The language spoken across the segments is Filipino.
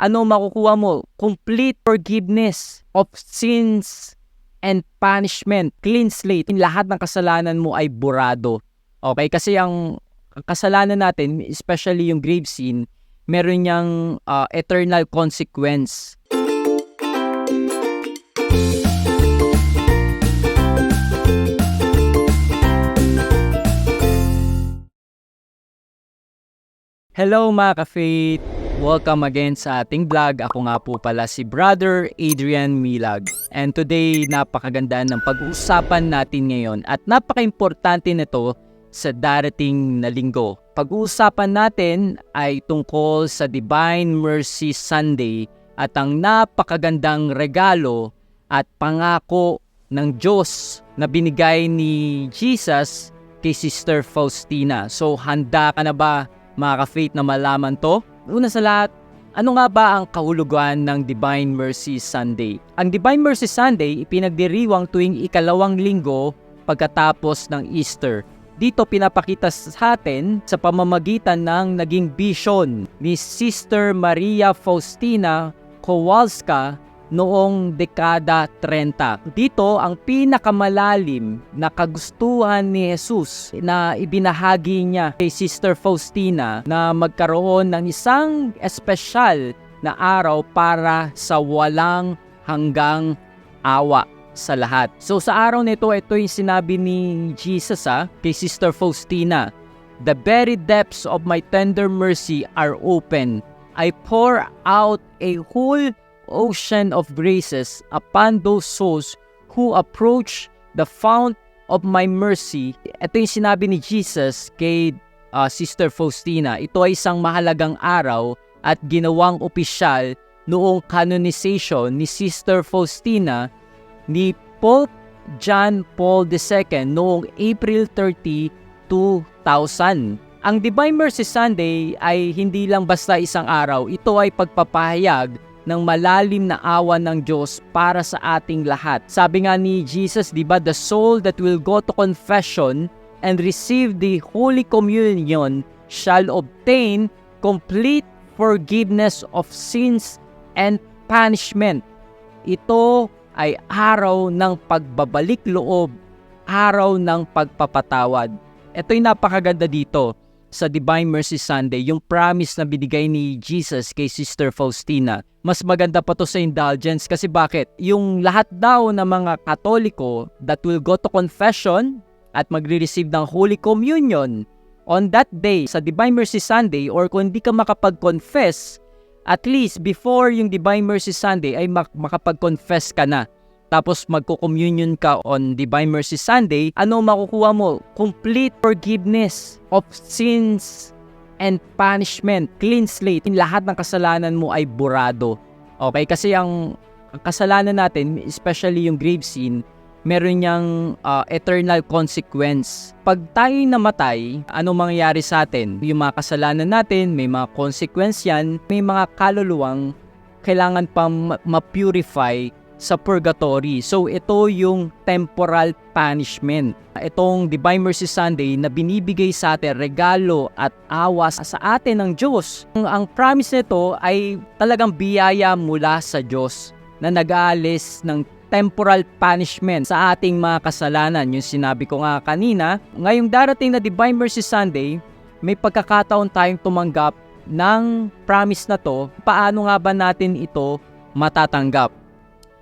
ano makukuha mo? Complete forgiveness of sins and punishment. Clean slate. Lahat ng kasalanan mo ay burado. Okay? Kasi ang kasalanan natin, especially yung grave sin, meron niyang uh, eternal consequence. Hello mga ka-faith! Welcome again sa ating vlog. Ako nga po pala si Brother Adrian Milag. And today, napakaganda ng pag-uusapan natin ngayon at napaka-importante nito sa darating na linggo. Pag-uusapan natin ay tungkol sa Divine Mercy Sunday at ang napakagandang regalo at pangako ng Diyos na binigay ni Jesus kay Sister Faustina. So handa ka na ba mga ka-faith na malaman to? Una sa lahat, ano nga ba ang kahulugan ng Divine Mercy Sunday? Ang Divine Mercy Sunday ipinagdiriwang tuwing ikalawang linggo pagkatapos ng Easter. Dito pinapakita sa atin sa pamamagitan ng naging vision ni Sister Maria Faustina Kowalska noong dekada 30. Dito ang pinakamalalim na kagustuhan ni Jesus na ibinahagi niya kay Sister Faustina na magkaroon ng isang espesyal na araw para sa walang hanggang awa sa lahat. So sa araw nito, ito yung sinabi ni Jesus ha, kay Sister Faustina, The very depths of my tender mercy are open. I pour out a whole ocean of graces upon those souls who approach the fount of my mercy. Ito yung sinabi ni Jesus kay uh, Sister Faustina. Ito ay isang mahalagang araw at ginawang opisyal noong canonization ni Sister Faustina ni Pope John Paul II noong April 30, 2000. Ang Divine Mercy Sunday ay hindi lang basta isang araw, ito ay pagpapahayag ng malalim na awa ng Diyos para sa ating lahat. Sabi nga ni Jesus, di ba, the soul that will go to confession and receive the Holy Communion shall obtain complete forgiveness of sins and punishment. Ito ay araw ng pagbabalik loob, araw ng pagpapatawad. Ito'y napakaganda dito sa Divine Mercy Sunday, yung promise na binigay ni Jesus kay Sister Faustina. Mas maganda pa to sa indulgence kasi bakit? Yung lahat daw ng mga Katoliko that will go to confession at magre-receive ng Holy Communion on that day sa Divine Mercy Sunday or kung hindi ka makapag-confess, at least before yung Divine Mercy Sunday ay mak- makapag-confess ka na tapos magko-communion ka on Divine Mercy Sunday, ano makukuha mo? Complete forgiveness of sins and punishment. Clean slate. Lahat ng kasalanan mo ay burado. Okay? Kasi ang kasalanan natin, especially yung grave sin, meron niyang uh, eternal consequence. Pag tayo namatay, ano mangyayari sa atin? Yung mga kasalanan natin, may mga consequence yan, may mga kaluluwang kailangan pang ma-purify sa purgatory. So ito yung temporal punishment. Itong Divine Mercy Sunday na binibigay sa atin regalo at awas sa atin ng Diyos. Ang promise nito ay talagang biyaya mula sa Diyos na nag-aalis ng temporal punishment sa ating mga kasalanan. Yung sinabi ko nga kanina, ngayong darating na Divine Mercy Sunday, may pagkakataon tayong tumanggap ng promise na to. Paano nga ba natin ito matatanggap?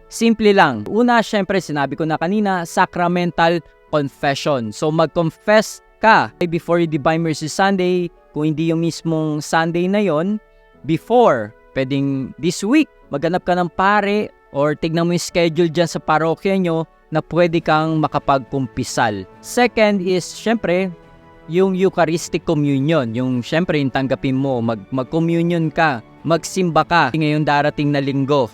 Simple lang. Una, syempre, sinabi ko na kanina, sacramental confession. So, mag-confess ka before Divine Mercy Sunday, kung hindi yung mismong Sunday na yon, before, pwedeng this week, maghanap ka ng pare or tignan mo yung schedule dyan sa parokya nyo na pwede kang makapagkumpisal. Second is, syempre, yung Eucharistic Communion. Yung syempre, yung tanggapin mo, mag, mag-communion ka, magsimba ka ngayong darating na linggo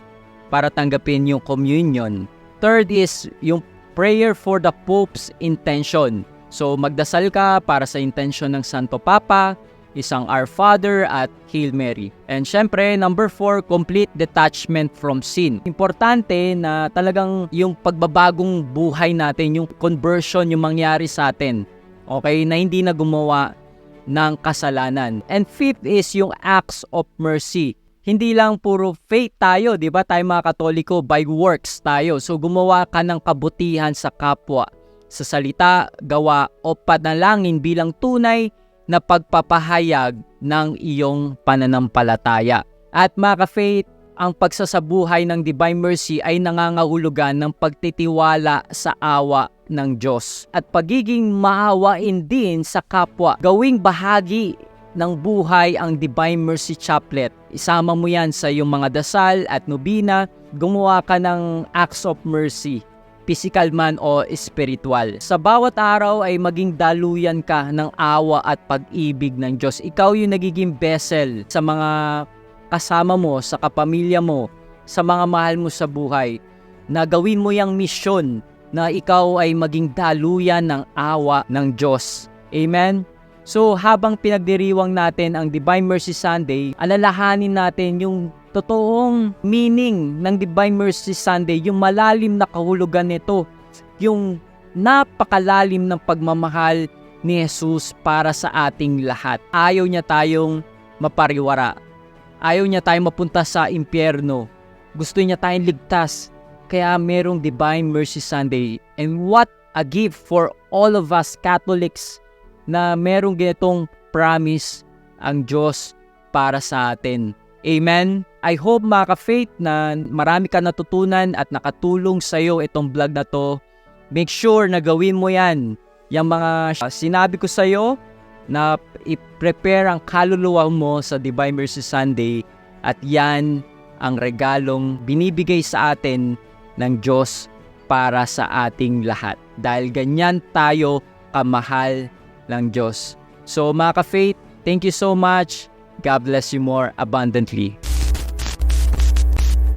para tanggapin yung communion. Third is yung prayer for the Pope's intention. So magdasal ka para sa intention ng Santo Papa, isang Our Father at Hail Mary. And syempre, number four, complete detachment from sin. Importante na talagang yung pagbabagong buhay natin, yung conversion yung mangyari sa atin. Okay, na hindi na gumawa ng kasalanan. And fifth is yung acts of mercy hindi lang puro faith tayo, 'di ba? Tayo mga Katoliko by works tayo. So gumawa ka ng kabutihan sa kapwa sa salita, gawa o panalangin bilang tunay na pagpapahayag ng iyong pananampalataya. At mga ka-faith, ang pagsasabuhay ng Divine Mercy ay nangangahulugan ng pagtitiwala sa awa ng Diyos at pagiging maawain din sa kapwa. Gawing bahagi ng buhay ang Divine Mercy Chaplet. Isama mo yan sa iyong mga dasal at nobina. Gumawa ka ng acts of mercy physical man o spiritual. Sa bawat araw ay maging daluyan ka ng awa at pag-ibig ng Diyos. Ikaw yung nagiging vessel sa mga kasama mo, sa kapamilya mo, sa mga mahal mo sa buhay, na gawin mo yung misyon na ikaw ay maging daluyan ng awa ng Diyos. Amen? So habang pinagdiriwang natin ang Divine Mercy Sunday, alalahanin natin yung totoong meaning ng Divine Mercy Sunday, yung malalim na kahulugan nito, yung napakalalim ng pagmamahal ni Jesus para sa ating lahat. Ayaw niya tayong mapariwara. Ayaw niya tayong mapunta sa impyerno. Gusto niya tayong ligtas. Kaya merong Divine Mercy Sunday. And what a gift for all of us Catholics na merong ganitong promise ang Diyos para sa atin. Amen? I hope mga ka-faith na marami ka natutunan at nakatulong sa iyo itong vlog na to. Make sure na gawin mo yan. Yung mga sinabi ko sa iyo na i-prepare ang kaluluwa mo sa Divine Mercy Sunday at yan ang regalong binibigay sa atin ng Diyos para sa ating lahat. Dahil ganyan tayo kamahal ng Diyos. So mga ka-faith, thank you so much. God bless you more abundantly.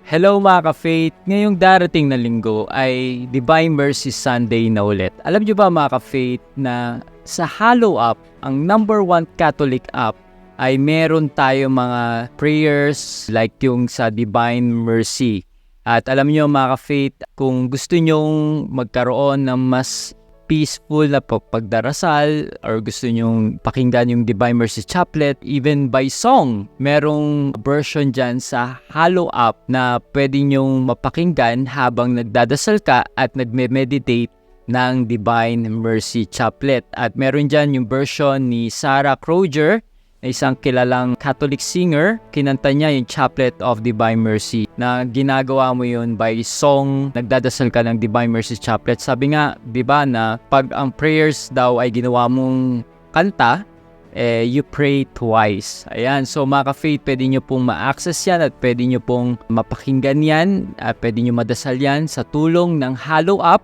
Hello mga ka-faith! Ngayong darating na linggo ay Divine Mercy Sunday na ulit. Alam niyo ba mga ka-faith na sa Hallow Up, ang number one Catholic app ay meron tayo mga prayers like yung sa Divine Mercy. At alam niyo mga ka-faith, kung gusto nyong magkaroon ng mas peaceful na pagdarasal or gusto nyong pakinggan yung Divine Mercy Chaplet even by song. Merong version dyan sa Halo app na pwede nyong mapakinggan habang nagdadasal ka at nagme-meditate ng Divine Mercy Chaplet. At meron dyan yung version ni Sarah Croger na isang kilalang Catholic singer. Kinanta niya yung Chaplet of Divine Mercy na ginagawa mo yun by song. Nagdadasal ka ng Divine Mercy Chaplet. Sabi nga, di ba, na pag ang prayers daw ay ginawa mong kanta, eh, you pray twice. Ayan, so mga ka-faith, pwede nyo pong ma-access yan at pwede nyo pong mapakinggan yan at pwede nyo madasal yan sa tulong ng Halo Up.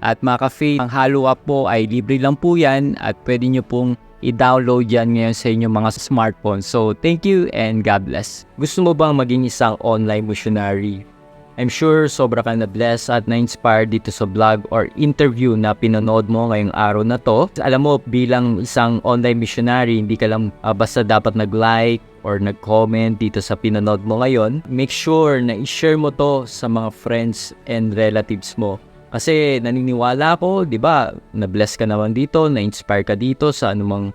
At mga ka-faith, ang Halo Up po ay libre lang po yan at pwede nyo pong i-download yan ngayon sa inyong mga smartphone. So, thank you and God bless. Gusto mo bang maging isang online missionary? I'm sure sobra ka na-bless at na-inspire dito sa vlog or interview na pinanood mo ngayong araw na to. Alam mo, bilang isang online missionary, hindi ka lang uh, basta dapat nag-like or nag-comment dito sa pinanood mo ngayon. Make sure na i-share mo to sa mga friends and relatives mo kasi naniniwala ako, 'di ba? Na-bless ka naman dito, na-inspire ka dito sa anumang